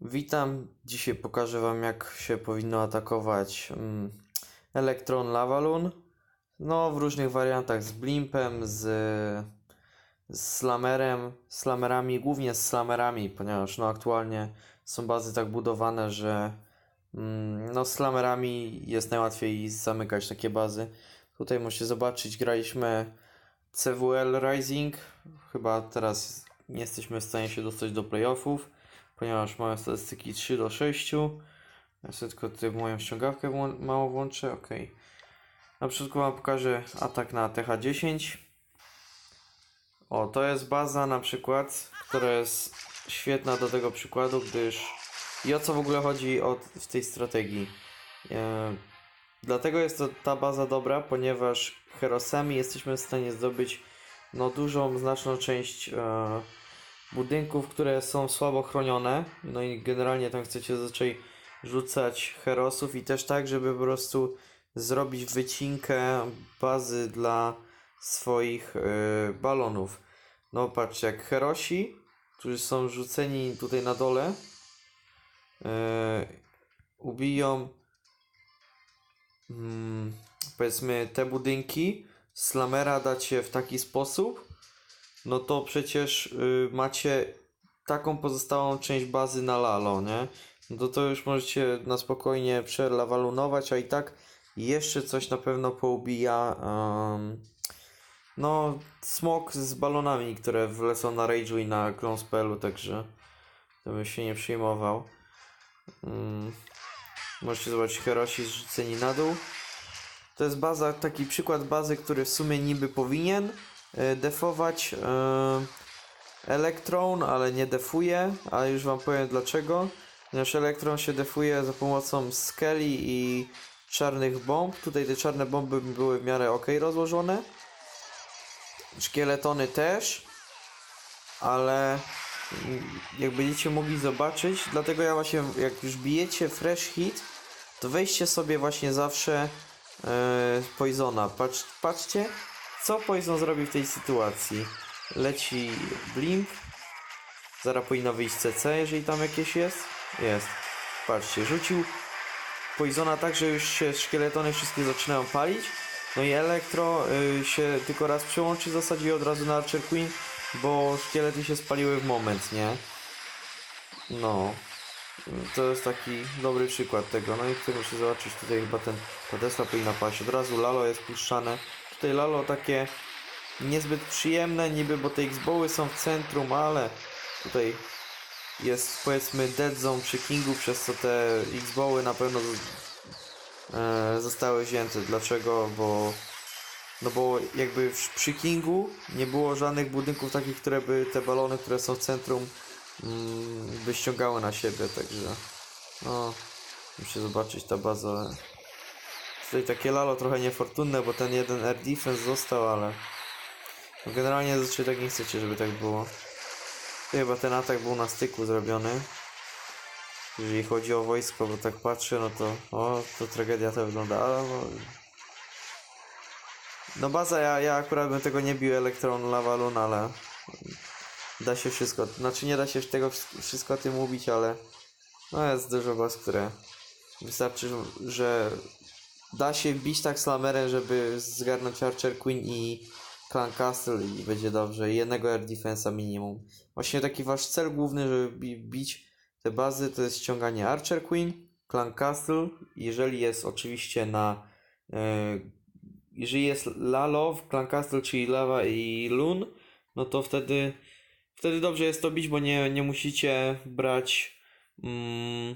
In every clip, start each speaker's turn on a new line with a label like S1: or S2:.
S1: Witam. Dzisiaj pokażę Wam, jak się powinno atakować mm, Electron Lavalun. No, w różnych wariantach z Blimpem, z, z Slamerem, Slamerami, głównie z Slamerami, ponieważ no, aktualnie są bazy tak budowane, że mm, no, Slamerami jest najłatwiej zamykać takie bazy. Tutaj możecie zobaczyć, graliśmy CWL Rising. Chyba teraz nie jesteśmy w stanie się dostać do playoffów ponieważ mamy statystyki 3 do 6. Ja sobie tylko tutaj moją ściągawkę mało włączę, ok. Na początku Wam pokażę atak na TH10. O, to jest baza na przykład, która jest świetna do tego przykładu, gdyż i o co w ogóle chodzi o, w tej strategii. E, dlatego jest to ta baza dobra, ponieważ herosami jesteśmy w stanie zdobyć no dużą, znaczną część e, budynków, które są słabo chronione. No i generalnie tam chcecie zacząć rzucać herosów i też tak, żeby po prostu zrobić wycinkę bazy dla swoich y, balonów. No patrzcie, jak herosi, którzy są rzuceni tutaj na dole, y, ubiją mm, powiedzmy te budynki, slamera dacie w taki sposób, no to przecież y, macie taką pozostałą część bazy na lalo, nie? No to to już możecie na spokojnie przelawalunować, a i tak jeszcze coś na pewno poubija. Um, no, smok z balonami, które wlecą na Rage'u i na Clone Spellu, także to bym się nie przejmował. Um, możecie zobaczyć Herosi zrzuceni na dół. To jest baza, taki przykład bazy, który w sumie niby powinien defować e, Elektron, ale nie defuje, a już wam powiem dlaczego. Ponieważ Elektron się defuje za pomocą Skelly i czarnych bomb. Tutaj te czarne bomby były w miarę ok rozłożone. Szkieletony też, ale mm, jak będziecie mogli zobaczyć, dlatego ja właśnie jak już bijecie fresh hit, to weźcie sobie właśnie zawsze e, Poisona. Patrz, patrzcie, co Poison zrobi w tej sytuacji. Leci Blimp. Zaraz powinno wyjść CC, jeżeli tam jakieś jest. Jest. Patrzcie, rzucił Poisona tak, że już się szkieletony wszystkie zaczynają palić. No i Elektro y, się tylko raz przełączy w zasadzie od razu na Archer Queen, bo szkielety się spaliły w moment, nie? No. To jest taki dobry przykład tego. No i tutaj muszę zobaczyć, tutaj chyba ten, ta Tesla powinna paść. Od razu Lalo jest puszczane. Tutaj Lalo takie niezbyt przyjemne niby, bo te X-Boły są w centrum, ale tutaj jest powiedzmy dead zone przy Kingu, przez co te X-Boły na pewno e, zostały wzięte. Dlaczego? Bo no bo jakby przy Kingu nie było żadnych budynków takich, które by te balony, które są w centrum mm, by ściągały na siebie, także no muszę zobaczyć ta baza. Tutaj takie lalo trochę niefortunne, bo ten jeden air defense został, ale generalnie zazwyczaj tak nie chcecie, żeby tak było. Chyba ten atak był na styku zrobiony. Jeżeli chodzi o wojsko, bo tak patrzę, no to o, to tragedia to wygląda, ale no... No baza, ja, ja akurat bym tego nie bił Elektron Lavalun, ale da się wszystko, znaczy nie da się tego wsz- wszystko tym ubić, ale no jest dużo baz, które wystarczy, że da się bić tak slamerem, żeby zgarnąć Archer Queen i Clan Castle i będzie dobrze. Jednego air defensa minimum. Właśnie taki wasz cel główny, żeby bi- bić te bazy, to jest ściąganie Archer Queen, Clan Castle. Jeżeli jest oczywiście na. E, jeżeli jest Lalo w Clan Castle, czyli Lava i Loon, no to wtedy. Wtedy dobrze jest to bić, bo nie, nie musicie brać. Mm,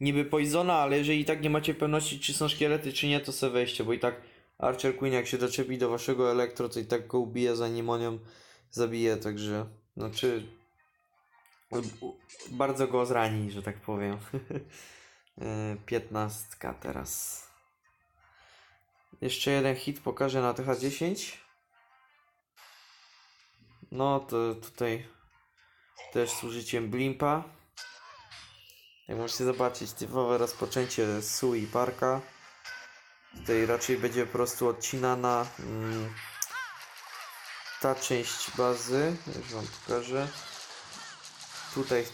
S1: niby Poisona, ale jeżeli i tak nie macie pewności, czy są szkielety, czy nie, to se weźcie, bo i tak Archer Queen jak się doczepi do waszego elektro, to i tak go ubije, zanim on ją zabije, także znaczy bardzo go zrani, że tak powiem. E, 15 teraz. Jeszcze jeden hit pokażę na TH10. No to tutaj też z użyciem blimpa. Jak możecie zobaczyć, typowe rozpoczęcie Su i Parka. Tutaj raczej będzie po prostu odcinana mm, ta część bazy. Już wam pokażę. Tutaj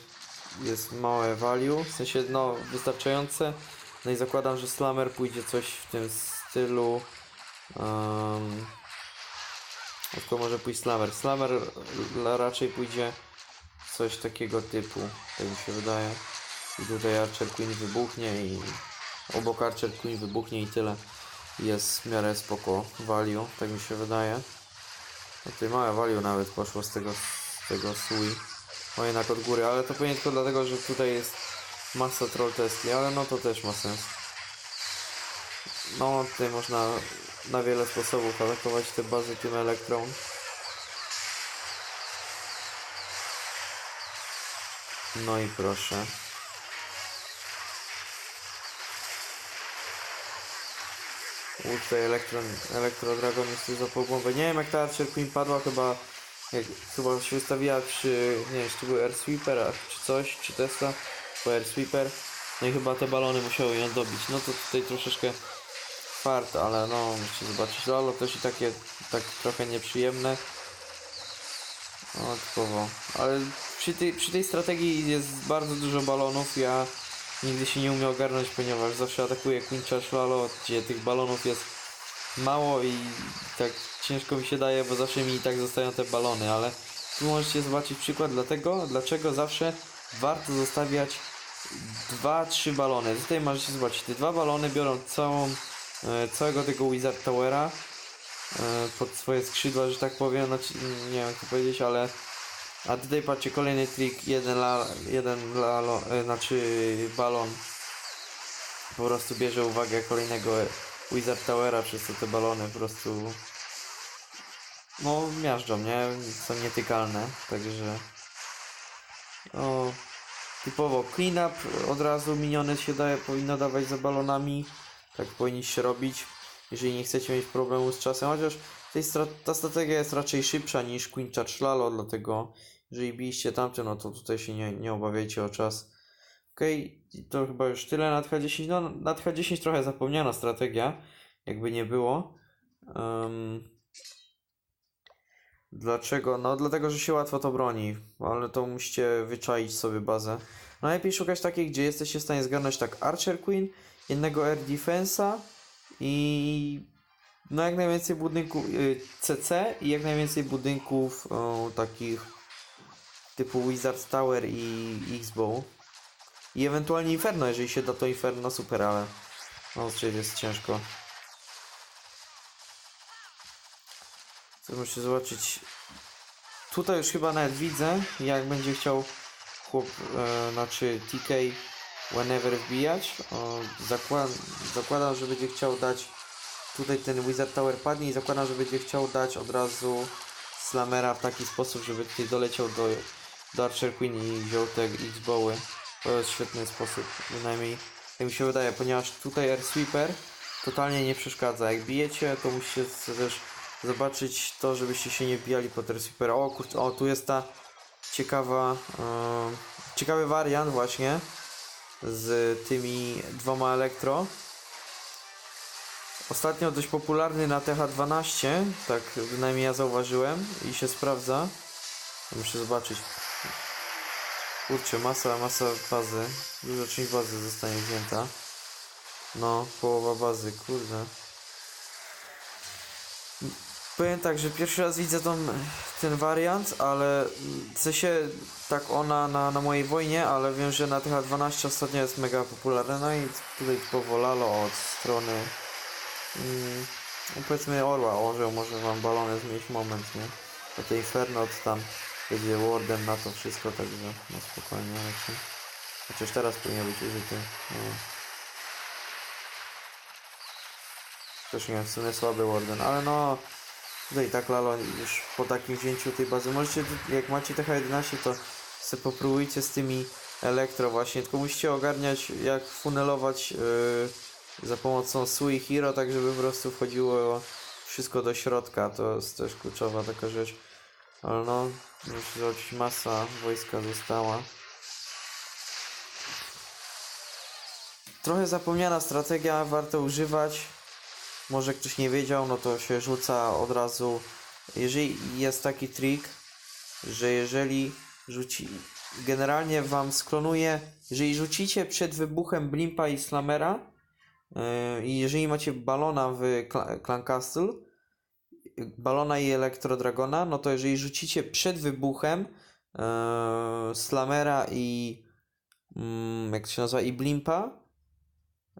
S1: jest małe value, w sensie no wystarczające. No i zakładam, że Slammer pójdzie coś w tym stylu. Um, tylko może pójść Slammer. Slammer l- raczej pójdzie coś takiego typu, tak mi się wydaje. I tutaj Archer Queen wybuchnie i obok Archer Queen wybuchnie i tyle. Jest w miarę spoko value, tak mi się wydaje. No tutaj małe value nawet poszło z tego, z tego sui. O jednak od góry, ale to pewnie tylko dlatego, że tutaj jest masa troll testi, ale no to też ma sens. No tutaj można na wiele sposobów atakować te bazy tym elektron. No i proszę. U, tutaj elektron, Elektro Dragon jest za pogłębę. Nie wiem jak ta Archer Queen padła, chyba jak, chyba się wystawiła przy, nie wiem, czy to był Air Sweeper, czy coś, czy Tesla, bo Air Sweeper. No i chyba te balony musiały ją dobić. No to tutaj troszeczkę fart, ale no musicie zobaczyć. Lolo też i takie, tak trochę nieprzyjemne. No typowo. Ale przy tej, przy tej strategii jest bardzo dużo balonów. Ja nigdy się nie umiem ogarnąć, ponieważ zawsze atakuję Queen Charge Lalo, gdzie tych balonów jest mało i tak ciężko mi się daje, bo zawsze mi i tak zostają te balony, ale tu możecie zobaczyć przykład dlatego, dlaczego zawsze warto zostawiać dwa, trzy balony. Tutaj możecie zobaczyć, te dwa balony biorą całą, e, całego tego Wizard Towera e, pod swoje skrzydła, że tak powiem, znaczy, nie wiem jak to powiedzieć, ale a tutaj patrzcie, kolejny trik, jeden, la, jeden lalo, e, znaczy balon po prostu bierze uwagę kolejnego Wizard Towera, przez co te balony po prostu no miażdżą, nie? Są nietykalne, także o, typowo clean up od razu miniony się daje, powinno dawać za balonami, tak powinniście robić, jeżeli nie chcecie mieć problemu z czasem, chociaż ta strategia jest raczej szybsza niż Queen Charge Lalo, dlatego jeżeli biliście tamte, no to tutaj się nie, nie obawiajcie o czas. Okej, i to chyba już tyle na H10. No, na H10 trochę zapomniana strategia, jakby nie było. Em, dlaczego? No, dlatego, że się łatwo to broni, ale to musicie wyczaić sobie bazę. Najlepiej szukać takiej, gdzie jesteście w stanie zgarnąć tak Archer Queen, jednego Air Defensa i no jak najwięcej budynków y, CC i jak najwięcej budynków o, takich typu Wizard Tower i X-Bow. I ewentualnie Inferno, jeżeli się da to Inferno, super, ale no czyli jest ciężko. Co muszę zobaczyć. Tutaj już chyba nawet widzę, jak będzie chciał chłop, e, znaczy TK whenever wbijać. O, zakład, zakładam, że będzie chciał dać tutaj ten Wizard Tower padnie i zakładam, że będzie chciał dać od razu Slamera w taki sposób, żeby tutaj doleciał do, do Archer Queen i wziął te X-Bowy. To jest świetny sposób, bynajmniej tak mi się wydaje, ponieważ tutaj Air Sweeper totalnie nie przeszkadza. Jak bijecie, to musicie też zobaczyć to, żebyście się nie bijali pod Air Sweepera. O kurczę, o tu jest ta ciekawa, em, ciekawy wariant właśnie z tymi dwoma elektro. Ostatnio dość popularny na TH12, tak bynajmniej ja zauważyłem i się sprawdza. Muszę zobaczyć. Kurczę, masa, masa bazy. Duża część bazy zostanie wzięta. No, połowa bazy, kurde. Powiem tak, że pierwszy raz widzę tą, ten wariant, ale w sensie tak ona na, na mojej wojnie, ale wiem, że na TH12 ostatnio jest mega popularna no i tutaj powolalo od strony mm, no powiedzmy orła, orzeł może wam balony zmienić moment, nie? Do tej Inferno to tam jedzie Warden na to wszystko, także no spokojnie raczej. Chociaż teraz powinien być użyty. No. Też nie wiem, w sumie słaby Warden, ale no tutaj tak Lalo już po takim wzięciu tej bazy możecie, jak macie TH11 to sobie popróbujcie z tymi elektro właśnie, tylko musicie ogarniać jak funelować yy, za pomocą Sui Hero, tak żeby po prostu wchodziło wszystko do środka, to jest też kluczowa taka rzecz. Ale no, zobaczyć, masa wojska została. Trochę zapomniana strategia, warto używać. Może ktoś nie wiedział, no to się rzuca od razu. Jeżeli jest taki trik, że jeżeli rzuci, generalnie wam sklonuje, jeżeli rzucicie przed wybuchem Blimpa i Slamera yy, i jeżeli macie balona w Cla- Clan Castle, balona i Elektrodragona, no to jeżeli rzucicie przed wybuchem yy, Slamera i mm, jak to się nazywa, i Blimpa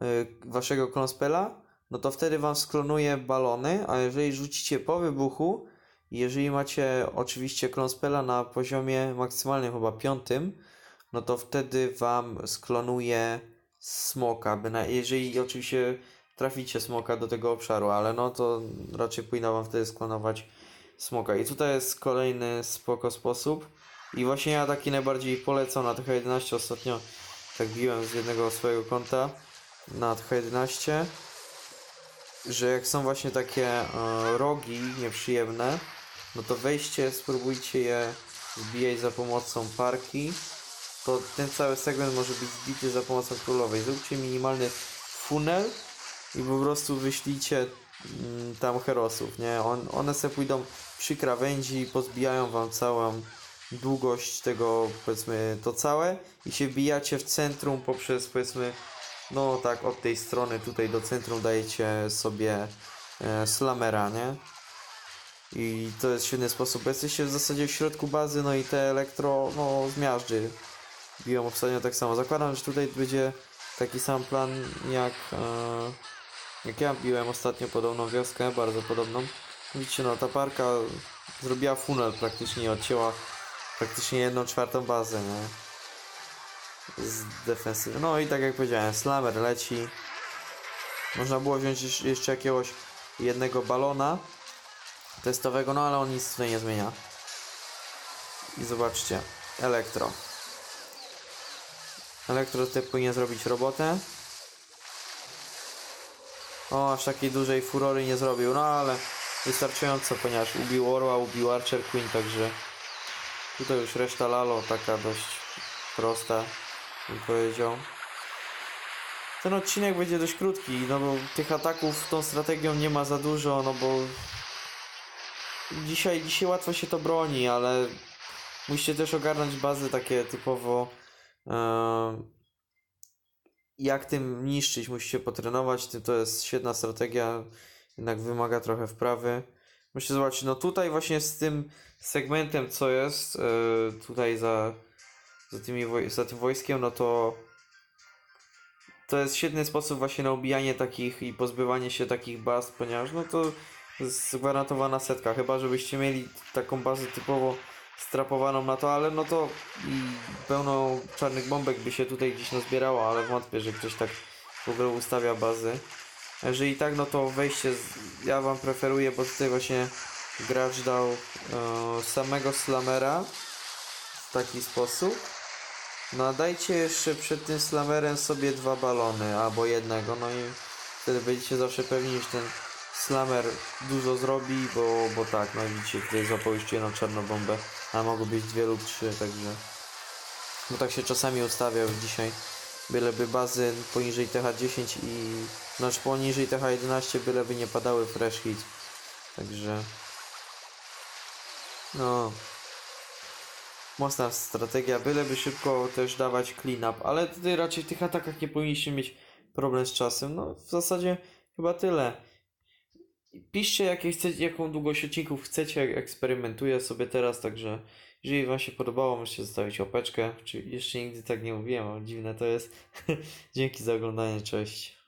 S1: yy, waszego Klonspela, no to wtedy wam sklonuje balony, a jeżeli rzucicie po wybuchu, jeżeli macie oczywiście Klonspela na poziomie maksymalnym, chyba piątym, no to wtedy wam sklonuje smoka, by na, jeżeli oczywiście traficie smoka do tego obszaru, ale no to raczej powinno wam wtedy sklonować smoka. I tutaj jest kolejny spoko sposób. I właśnie ja taki najbardziej polecam na TH11 ostatnio tak biłem z jednego swojego konta na TH11 że jak są właśnie takie e, rogi nieprzyjemne, no to wejście, spróbujcie je zbijać za pomocą parki, to ten cały segment może być zbity za pomocą królowej. Zróbcie minimalny funel i po prostu wyślijcie mm, tam herosów, nie? On, one se pójdą przy krawędzi i pozbijają wam całą długość tego, powiedzmy, to całe i się wbijacie w centrum poprzez, powiedzmy, no tak, od tej strony tutaj do centrum dajecie sobie e, slamera, nie? I to jest świetny sposób, jesteście w zasadzie w środku bazy, no i te elektro, no zmiażdży biją ostatnio tak samo. Zakładam, że tutaj będzie taki sam plan jak, e, jak ja biłem ostatnio podobną wioskę, bardzo podobną. Widzicie, no ta parka zrobiła funel praktycznie odcięła praktycznie jedną czwartą bazę, nie? z defensywy. No i tak jak powiedziałem, slammer leci. Można było wziąć jeszcze jakiegoś jednego balona testowego, no ale on nic tutaj nie zmienia. I zobaczcie, elektro. Elektro tutaj powinien zrobić robotę. O, aż takiej dużej furory nie zrobił, no ale wystarczająco, ponieważ ubił Orła, ubił Archer Queen, także tutaj już reszta Lalo taka dość prosta bym powiedział. Ten odcinek będzie dość krótki, no bo tych ataków tą strategią nie ma za dużo, no bo dzisiaj, dzisiaj łatwo się to broni, ale musicie też ogarnąć bazy takie typowo e, jak tym niszczyć, musicie potrenować, tym to jest świetna strategia, jednak wymaga trochę wprawy. Musicie zobaczyć, no tutaj właśnie z tym segmentem co jest, e, tutaj za za, tymi, za tym wojskiem, no to to jest świetny sposób właśnie na ubijanie takich i pozbywanie się takich baz, ponieważ no to jest gwarantowana setka, chyba żebyście mieli taką bazę typowo strapowaną na to, ale no to pełno czarnych bombek by się tutaj gdzieś nazbierało, ale wątpię, że ktoś tak w ogóle ustawia bazy. Jeżeli tak, no to wejście, z, ja wam preferuję, bo tutaj właśnie gracz dał e, samego slamera w taki sposób. No a dajcie jeszcze przed tym slamerem sobie dwa balony, albo jednego, no i wtedy będziecie zawsze pewni, że ten slamer dużo zrobi, bo, bo tak, no widzicie, tutaj złapał jeszcze jedną czarną bombę, a mogą być dwie lub trzy, także... Bo tak się czasami ustawia już dzisiaj, byleby bazy poniżej TH10 i... Znaczy poniżej TH11, byleby nie padały fresh hit, także... No... Mocna strategia, byleby szybko też dawać clean up, ale tutaj raczej w tych atakach nie powinniście mieć problem z czasem. No w zasadzie chyba tyle. Piszcie jakie chcecie, jaką długość odcinków chcecie, eksperymentuję sobie teraz, także jeżeli wam się podobało, możecie zostawić łapeczkę, czy jeszcze nigdy tak nie mówiłem, dziwne to jest. Dzięki za oglądanie, cześć.